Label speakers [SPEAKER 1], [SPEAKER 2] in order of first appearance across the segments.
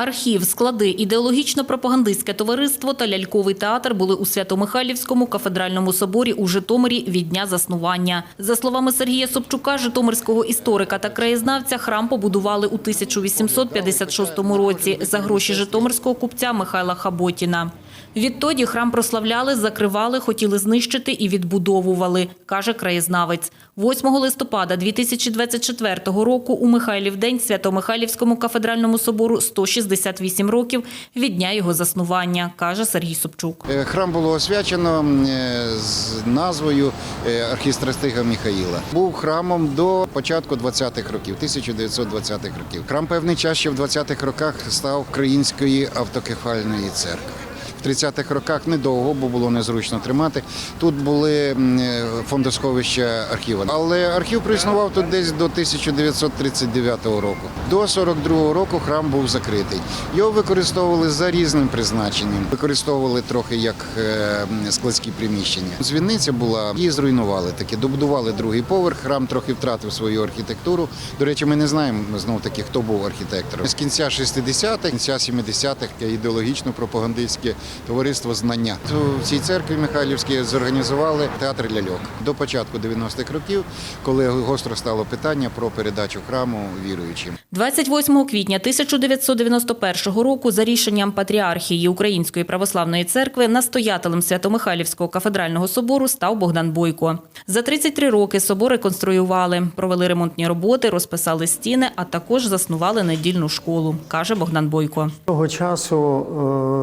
[SPEAKER 1] Архів, склади, ідеологічно-пропагандистське товариство та ляльковий театр були у Свято-Михайлівському кафедральному соборі у Житомирі від дня заснування. За словами Сергія Собчука, житомирського історика та краєзнавця, храм побудували у 1856 році за гроші житомирського купця Михайла Хаботіна. Відтоді храм прославляли, закривали, хотіли знищити і відбудовували, каже краєзнавець. 8 листопада 2024 року у Михайлівдень Свято-Михайлівському кафедральному собору 168 років від дня його заснування, каже Сергій Собчук.
[SPEAKER 2] Е, Храм було освячено е, з назвою е, архістрастига Міхаїла. Був храмом до початку 20-х років, 1920-х років. Храм певний час ще в 20-х роках став Української автокефальної церкви. В 30-х роках недовго, бо було незручно тримати. Тут були е, фондосховища архіву. Але архів проіснував тут десь до 1939 року. До 42 року храм був закритий. Його використовували за різним призначенням. Використовували трохи як е, складські приміщення. Дзвіниця була, її зруйнували таки. Добудували другий поверх. Храм трохи втратив свою архітектуру. До речі, ми не знаємо знов таки, хто був архітектором. З кінця 60-х, кінця 70-х ідеологічно-пропагандистське товариство знання. У цій церкві Михайлівській зорганізували театр ляльок до початку 90-х років, коли гостро стало питання про передачу храму віруючим.
[SPEAKER 1] 28 квітня 1991 року за рішенням Патріархії Української православної церкви настоятелем Свято-Михайлівського кафедрального собору став Богдан Бойко. За 33 роки собор реконструювали, провели ремонтні роботи, розписали стіни, а також заснували недільну школу, каже Богдан Бойко.
[SPEAKER 3] Того часу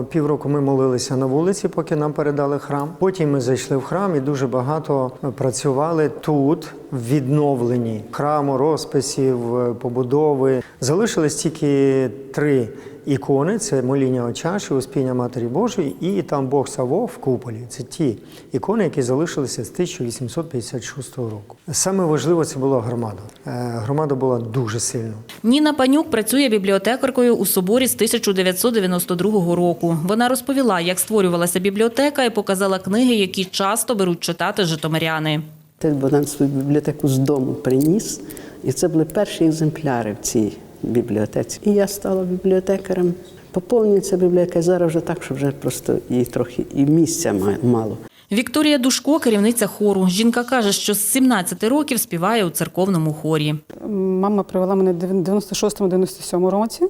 [SPEAKER 3] е, півроку ми молилися на вулиці, поки нам передали храм. Потім ми зайшли в храм і дуже багато працювали тут, в відновленні храму, розписів, е, побудови. Залишились тільки три ікони: це моління Очаші, Успіння Матері Божої і там Бог Саво в куполі. Це ті ікони, які залишилися з 1856 року. Саме важливо це була громада. Е, Громада була дуже сильна.
[SPEAKER 1] Ніна Панюк працює бібліотекаркою у соборі з 1992 року. Вона розповіла, як створювалася бібліотека і показала книги, які часто беруть читати житомиряни.
[SPEAKER 4] Ти Богдан свою бібліотеку з дому приніс, і це були перші екземпляри в цій бібліотеці. І я стала бібліотекарем. Поповнюється бібліотека зараз вже так, що вже просто і трохи і місця мало.
[SPEAKER 1] Вікторія Душко, керівниця хору. Жінка каже, що з 17 років співає у церковному хорі.
[SPEAKER 5] Мама привела мене в 96-97 році,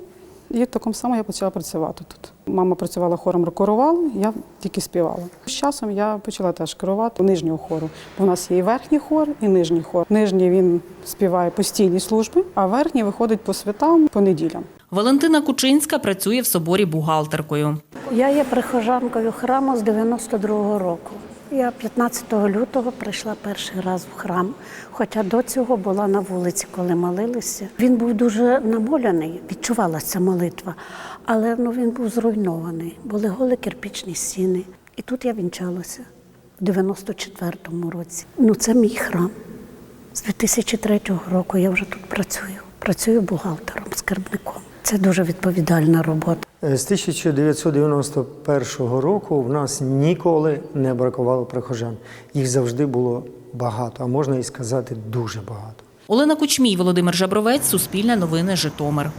[SPEAKER 5] і в такому самому я почала працювати тут. Мама працювала хором рокорувал, я тільки співала. З часом я почала теж керувати нижнього хору. У нас є і верхній хор, і нижній хор. Нижній він співає постійні служби, а верхній виходить по святам, по неділям.
[SPEAKER 1] Валентина Кучинська працює в соборі бухгалтеркою.
[SPEAKER 6] Я є прихожанкою храму з 92-го року. Я 15 лютого прийшла перший раз в храм, хоча до цього була на вулиці, коли молилися. Він був дуже намоляний, відчувалася молитва, але ну, він був зруйнований. Були голі кирпічні стіни. І тут я вінчалася в 94-му році. Ну, це мій храм. З 2003 року я вже тут працюю. Працюю бухгалтером, скарбником. Це дуже відповідальна робота.
[SPEAKER 3] З 1991 року в нас ніколи не бракувало прихожан. Їх завжди було багато, а можна і сказати дуже багато.
[SPEAKER 1] Олена Кучмій, Володимир Жабровець, Суспільне новини, Житомир.